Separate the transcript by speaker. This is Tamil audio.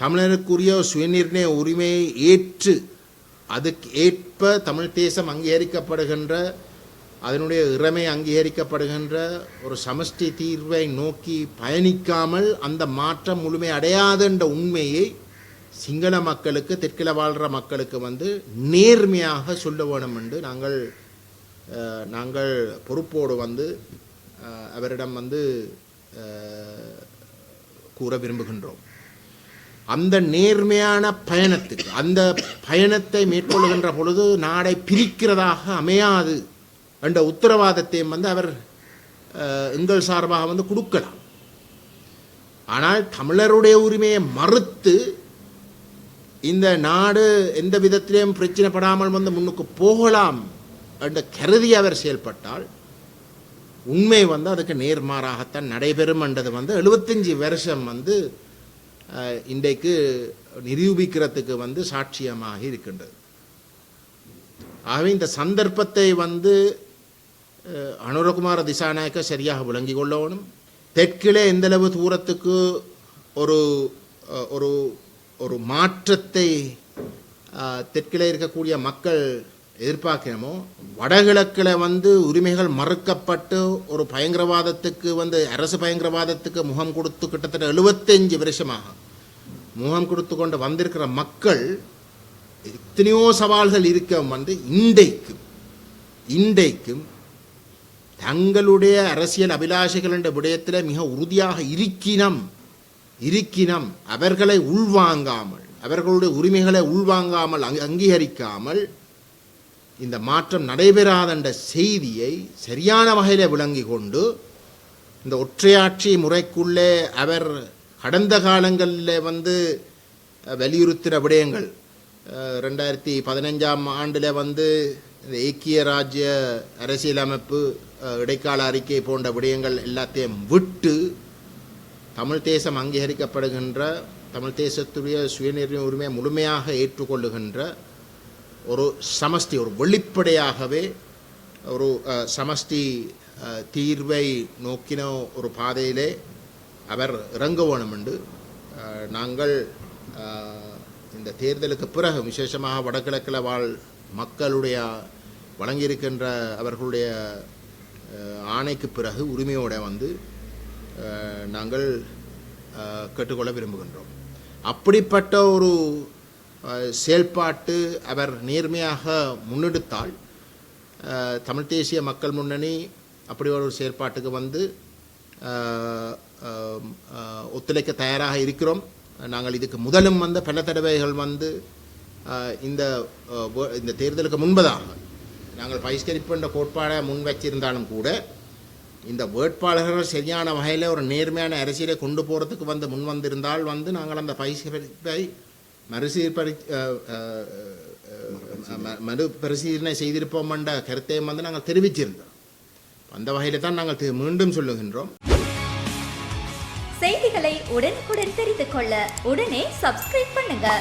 Speaker 1: தமிழருக்குரிய சுயநிர்ணய உரிமையை ஏற்று அதுக்கு ஏற்ப தமிழ் தேசம் அங்கீகரிக்கப்படுகின்ற அதனுடைய இறமை அங்கீகரிக்கப்படுகின்ற ஒரு சமஷ்டி தீர்வை நோக்கி பயணிக்காமல் அந்த மாற்றம் முழுமை அடையாதுன்ற உண்மையை சிங்கள மக்களுக்கு தெற்கில வாழ்கிற மக்களுக்கு வந்து நேர்மையாக சொல்ல வேணும் என்று நாங்கள் நாங்கள் பொறுப்போடு வந்து அவரிடம் வந்து கூற விரும்புகின்றோம். அந்த நேர்மையான பயணத்துக்கு அந்த பயணத்தை மேற்கொள்கின்ற பொழுது நாடை பிரிக்கிறதாக அமையாது என்ற உத்தரவாதத்தையும் வந்து அவர் எங்கள் சார்பாக வந்து கொடுக்கலாம். ஆனால் தமிழருடைய உரிமையை மறுத்து இந்த நாடு எந்த விதத்திலையும் பிரச்சனைப்படாமல் வந்து முன்னுக்கு போகலாம் என்ற கருதி அவர் செயல்பட்டால் உண்மை வந்து அதுக்கு நேர்மாறாகத்தான் நடைபெறும் என்றது வந்து எழுபத்தஞ்சி வருஷம் வந்து இன்றைக்கு நிரூபிக்கிறதுக்கு வந்து சாட்சியமாக இருக்கின்றது. ஆகவே இந்த சந்தர்ப்பத்தை வந்து அனுரகுமார திசாநாயக்க சரியாக விளங்கி கொள்ளணும் தெற்கிலே எந்தளவு தூரத்துக்கு ஒரு ஒரு ஒரு மாற்றத்தை தெற்கிலே இருக்கக்கூடிய மக்கள் எதிர்பார்க்கிறோமோ வடகிழக்கில் வந்து உரிமைகள் மறுக்கப்பட்டு ஒரு பயங்கரவாதத்துக்கு வந்து அரசு பயங்கரவாதத்துக்கு முகம் கொடுத்து கிட்டத்தட்ட எழுபத்தஞ்சு வருஷமாக முகம் கொடுத்து கொண்டு வந்திருக்கிற மக்கள் எத்தனையோ சவால்கள் இருக்க வந்து இன்றைக்கும் இன்றைக்கும் தங்களுடைய அரசியல் அபிலாஷைகள் என்ற விடயத்தில் மிக உறுதியாக இருக்கினம் இருக்கினம். அவர்களை உள்வாங்காமல் அவர்களுடைய உரிமைகளை உள்வாங்காமல் அங்கீகரிக்காமல் இந்த மாற்றம் நடைபெறாதென்ற செய்தியை சரியான வகையில் விளங்கி கொண்டு இந்த ஒற்றையாட்சி முறைக்குள்ளே அவர் கடந்த காலங்களில் வந்து வலியுறுத்துகிற விடயங்கள் ரெண்டாயிரத்தி பதினஞ்சாம் ஆண்டில் வந்து இந்த ஏக்கிய ராஜ்ய அரசியலமைப்பு இடைக்கால அறிக்கை போன்ற விடயங்கள் எல்லாத்தையும் விட்டு தமிழ் தேசம் அங்கீகரிக்கப்படுகின்ற தமிழ் தேசத்துடைய சுயநிர்ணய உரிமையை முழுமையாக ஏற்றுக்கொள்ளுகின்ற ஒரு சமஷ்டி ஒரு வெளிப்படையாகவே ஒரு சமஷ்டி தீர்வை நோக்கின ஒரு பாதையிலே அவர் இறங்க வேணும் என்று நாங்கள் இந்த தேர்தலுக்கு பிறகு விசேஷமாக வடகிழக்கில் வாழ் மக்களுடைய வழங்கியிருக்கின்ற அவர்களுடைய ஆணைக்கு பிறகு உரிமையோட வந்து நாங்கள் கேட்டுக்கொள்ள விரும்புகின்றோம். அப்படிப்பட்ட ஒரு செயல்பாட்டு அவர் நேர்மையாக முன்னெடுத்தால் தமிழ் தேசிய மக்கள் முன்னணி அப்படி ஒரு செயற்பாட்டுக்கு வந்து ஒத்துழைக்க தயாராக இருக்கிறோம். நாங்கள் இதுக்கு முதலும் வந்து பல தடவைகள் வந்து இந்த இந்த தேர்தலுக்கு முன்பதாக நாங்கள் பகிஷ்கரிப்பு கோட்பாடை முன் வச்சிருந்தாலும் கூட இந்த வேட்பாளர்கள் சரியான வகையில் ஒரு நேர்மையான அரசியலை கொண்டு போகிறதுக்கு வந்து முன் வந்திருந்தால் வந்து நாங்கள் அந்த பகிஷ்கரிப்பை மறுசீர்பரி அஹ், ம- மறு பரிசீலனை செய்திருப்போம் என்ற கருத்தையும் வந்து நாங்கள் தெரிவிச்சிருந்தோம். அந்த வகையில் தான் நாங்கள் மீண்டும் சொல்லுகின்றோம்.
Speaker 2: செய்திகளை உடனுக்குடன் தெரிந்து கொள்ள உடனே சப்ஸ்கிரைப் பண்ணுங்க.